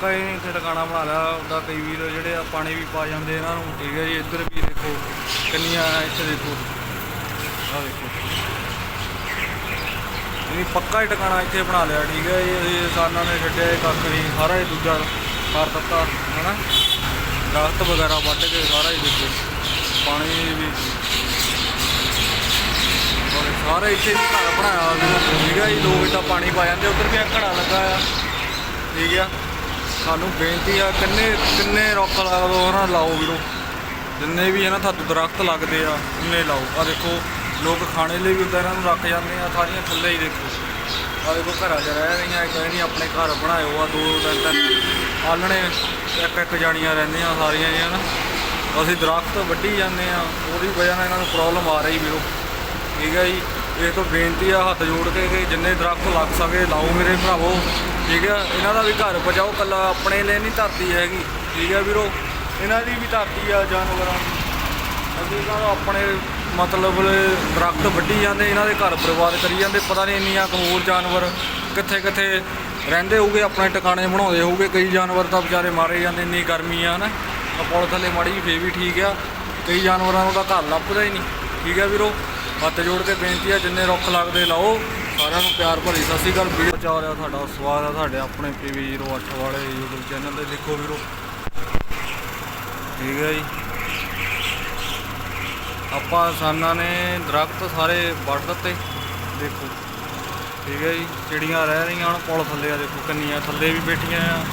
ਪੱਕਾ ਹੀ ਇੱਥੇ ਟਿਕਾਣਾ ਬਣਾ ਲਿਆ। ਉਹਦਾ ਕਈ ਵੀਰ ਜਿਹੜੇ ਆ ਪਾਣੀ ਵੀ ਪਾ ਜਾਂਦੇ ਇਹਨਾਂ ਨੂੰ। ਠੀਕ ਹੈ ਜੀ, ਇੱਧਰ ਵੀ ਦੇਖੋ, ਕਿੰਨੀਆਂ ਇੱਥੇ ਦੇਖੋ। ਆਹ ਦੇਖੋ। ਇਹ ਪੱਕਾ ਹੀ ਟਿਕਾਣਾ ਇੱਥੇ ਬਣਾ ਲਿਆ, ਠੀਕ ਹੈ ਜੀ। ਇਹ ਕਿਸਾਨਾਂ ਨੇ ਛੱਡਿਆ ਕੱਖ ਨਹੀਂ, ਸਾਰਾ ਹੀ ਦੂਜਾ ਕਰ ਦਿੱਤਾ, ਹਨਾ? ਦਰਖਤ ਵਗੈਰਾ ਵੱਢ ਕੇ ਸਾਰਾ ਹੀ ਦੇਖੋ। ਪਾਣੀ ਵੀ। ਔਰ ਸਾਰੇ ਇੱਥੇ ਵੀ ਘਰ ਬਣਾਇਆ ਹੋਇਆ ਠੀਕ ਹੈ ਜੀ। ਲੋਕ ਇੱਦਾਂ ਪਾਣੀ ਪਾ ਜਾਂਦੇ, ਉੱਧਰ ਵੀ ਘੜਾ ਲੱਗਾ ਆ। ਠੀਕ ਆ। ਸਾਨੂੰ ਬੇਨਤੀ ਆ, ਕਿੰਨੇ ਕਿੰਨੇ ਰੁੱਖ ਲਾ ਦੋ ਹਨਾ ਲਾਓ ਵੀਰੋ। ਜਿੰਨੇ ਵੀ ਹੈ ਨਾ ਤੁਹਾਨੂੰ ਦਰਖਤ ਲੱਗਦੇ ਆ, ਉਹਨੇ ਲਾਓ। ਆ ਦੇਖੋ, ਲੋਕ ਖਾਣੇ ਲਈ ਵੀ ਉੱਦਾਂ ਇਹਨਾਂ ਨੂੰ ਰੱਖ ਜਾਂਦੇ ਆ, ਸਾਰੀਆਂ ਥੱਲੇ ਹੀ ਦੇਖੋ। ਆ ਦੇਖੋ, ਘਰਾਂ 'ਚ ਰਹਿ ਰਹੀਆਂ ਇਹ ਨਹੀਂ ਆਪਣੇ ਘਰ ਬਣਾਇਓ ਆ ਦੋ ਤਿੰਨ ਤਿੰਨ ਆਲਣੇ ਇੱਕ ਇੱਕ ਜਾਣੀਆਂ ਰਹਿੰਦੀਆਂ ਸਾਰੀਆਂ ਜੀ ਹਨਾ ਅਸੀਂ ਦਰਖਤ ਵੱਢੀ ਜਾਂਦੇ ਆ, ਉਹਦੀ ਵਜ੍ਹਾ ਨਾਲ ਇਹਨਾਂ ਨੂੰ ਪ੍ਰੋਬਲਮ ਆ ਰਹੀ ਵੀਰੋ। ਠੀਕ ਹੈ ਜੀ? ਇਸ ਤੋਂ ਬੇਨਤੀ ਆ ਹੱਥ ਜੋੜ ਕੇ ਕਿ ਜਿੰਨੇ ਦਰਖਤ ਲੱਗ ਸਕੇ ਲਾਓ ਮੇਰੇ ਭਰਾਵੋ, ਠੀਕ ਹੈ ਇਹਨਾਂ ਦਾ ਵੀ ਘਰ ਬਚਾਓ, ਕੱਲਾ ਆਪਣੇ ਲਈ ਨਹੀਂ ਧਰਤੀ ਹੈਗੀ, ਠੀਕ ਹੈ ਵੀਰੋ? ਇਹਨਾਂ ਦੀ ਵੀ ਧਰਤੀ ਆ ਜਾਨਵਰਾਂ ਦੀ। ਇਹਨਾਂ ਨੂੰ ਆਪਣੇ ਮਤਲਬ ਦਰਖਤ ਵੱਢੀ ਜਾਂਦੇ, ਇਹਨਾਂ ਦੇ ਘਰ ਬਰਬਾਦ ਕਰੀ ਜਾਂਦੇ, ਪਤਾ ਨਹੀਂ ਇੰਨੀਆਂ ਕੁ ਹੋਰ ਜਾਨਵਰ ਕਿੱਥੇ ਕਿੱਥੇ ਰਹਿੰਦੇ ਹੋਗੇ ਆਪਣੇ ਟਿਕਾਣੇ ਬਣਾਉਂਦੇ ਹੋਊਗੇ, ਕਈ ਜਾਨਵਰ ਤਾਂ ਵਿਚਾਰੇ ਮਾਰੇ ਜਾਂਦੇ, ਇੰਨੀ ਗਰਮੀ ਆ ਨਾ ਆ ਪੁਲ ਥੱਲੇ ਮਾੜੀ ਜਿਹੀ ਵੀ ਠੀਕ ਆ, ਕਈ ਜਾਨਵਰਾਂ ਨੂੰ ਤਾਂ ਘਰ ਲੱਭਦਾ ਹੀ ਨਹੀਂ, ਠੀਕ ਹੈ ਵੀਰੋ? ਹੱਥ ਜੋੜ ਕੇ ਬੇਨਤੀ ਆ, ਜਿੰਨੇ ਰੁੱਖ ਲੱਗਦੇ ਲਾਓ। ਸਾਰਿਆਂ ਨੂੰ ਪਿਆਰ ਭਰੀ ਸਤਿ ਸ਼੍ਰੀ ਅਕਾਲ। ਵੀਡੀਓ ਚਾ ਰਿਹਾ ਤੁਹਾਡਾ ਸਵਾਗਤ ਹੈ ਤੁਹਾਡੇ ਆਪਣੇ ਪੀਵੀ 08 ਵਾਲੇ YouTube ਚੈਨਲ ਤੇ। ਦੇਖੋ ਵੀਰੋ। ਠੀਕ ਹੈ ਜੀ। ਆਪਾਂ ਕਿਸਾਨਾਂ ਨੇ ਦਰਖਤ ਸਾਰੇ ਵੱਢ ਦਿੱਤੇ। ਦੇਖੋ। ਠੀਕ ਹੈ ਜੀ। ਚਿੜੀਆਂ ਰਹਿ ਰਹੀਆਂ ਹੁਣ ਪੁਲ ਥੱਲੇ ਆ, ਦੇਖੋ ਕੰਨੀਆਂ ਥੱਲੇ ਵੀ ਬੈਠੀਆਂ ਆ।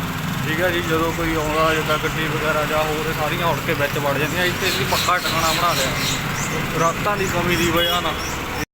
ਠੀਕ ਹੈ ਜੀ। ਜਦੋਂ ਕੋਈ ਆਉਂਦਾ ਜਿੱਦਾਂ ਗੱਡੀ ਵਗੈਰਾ ਜਾਂ ਹੋਰ, ਸਾਰੀਆਂ ਉੜ ਕੇ ਵਿੱਚ ਵੜ ਜਾਂਦੀਆਂ। ਇੱਥੇ ਅਸੀਂ ਪੱਕਾ ਟਿਕਾਣਾ ਬਣਾ ਲਿਆ। ਦਰਖਤਾਂ ਦੀ ਕਮੀ ਦੀ ਵਜ੍ਹਾ ਨਾਲ।